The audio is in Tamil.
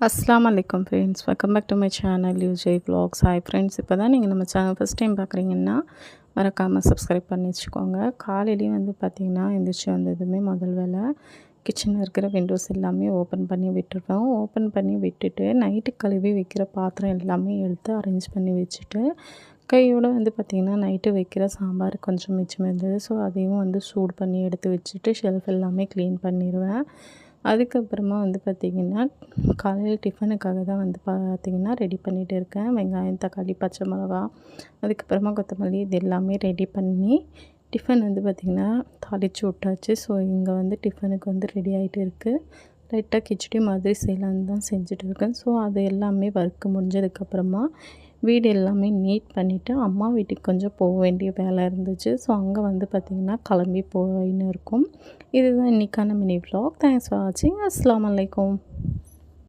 அஸ்லாம் வலைக்கம் friends welcome back to my channel UJ vlogs hi friends இப்போ தான் நீங்கள் நம்ம சேனல் ஃபஸ்ட் டைம் பார்க்குறீங்கன்னா மறக்காமல் சப்ஸ்கிரைப் பண்ணி வச்சுக்கோங்க. காலையிலேயே வந்து பார்த்திங்கன்னா எந்திரிச்சு வந்ததுமே முதல் வேலை கிச்சனில் இருக்கிற விண்டோஸ் எல்லாமே ஓப்பன் பண்ணி விட்டுருவேன் ஓப்பன் பண்ணி விட்டுட்டு நைட்டு கழுவி வைக்கிற பாத்திரம் எல்லாமே எடுத்து அரேஞ்ச் பண்ணி வச்சுட்டு கையோடு வந்து பார்த்திங்கன்னா நைட்டு வைக்கிற சாம்பார் கொஞ்சம் மிச்சம் இருந்தது. ஸோ அதையும் வந்து சூடு பண்ணி எடுத்து வச்சுட்டு ஷெல்ஃப் எல்லாமே க்ளீன் பண்ணிடுவேன் அதுக்கப்புறமா வந்து பார்த்திங்கன்னா காலையில் டிஃபனுக்காக தான் வந்து பார்த்திங்கன்னா ரெடி பண்ணிகிட்டு இருக்கேன். வெங்காயம் தக்காளி பச்சை மிளகா அதுக்கப்புறமா கொத்தமல்லி இது எல்லாமே ரெடி பண்ணி டிஃபன் வந்து பார்த்திங்கன்னா தாளித்து விட்டாச்சு. ஸோ இங்கே வந்து டிஃபனுக்கு வந்து ரெடி ஆகிட்டு இருக்குது லைட்டாக கிச்சடி மாதிரி செய்யலான்னு தான் செஞ்சுட்டு இருக்கேன். ஸோ அது எல்லாமே வறுக்க முடிஞ்சதுக்கப்புறமா வீடு எல்லாமே நீட் பண்ணிவிட்டு அம்மா வீட்டுக்கு கொஞ்சம் போக வேண்டிய வேலை இருந்துச்சு. ஸோ அங்கே வந்து பார்த்திங்கன்னா கிளம்பி போயின்னு இருக்கும். இதுதான் இன்றைக்கான மினி vlog. தேங்க்ஸ் ஃபார் வாட்சிங் அஸ்லாம் வலைக்கம்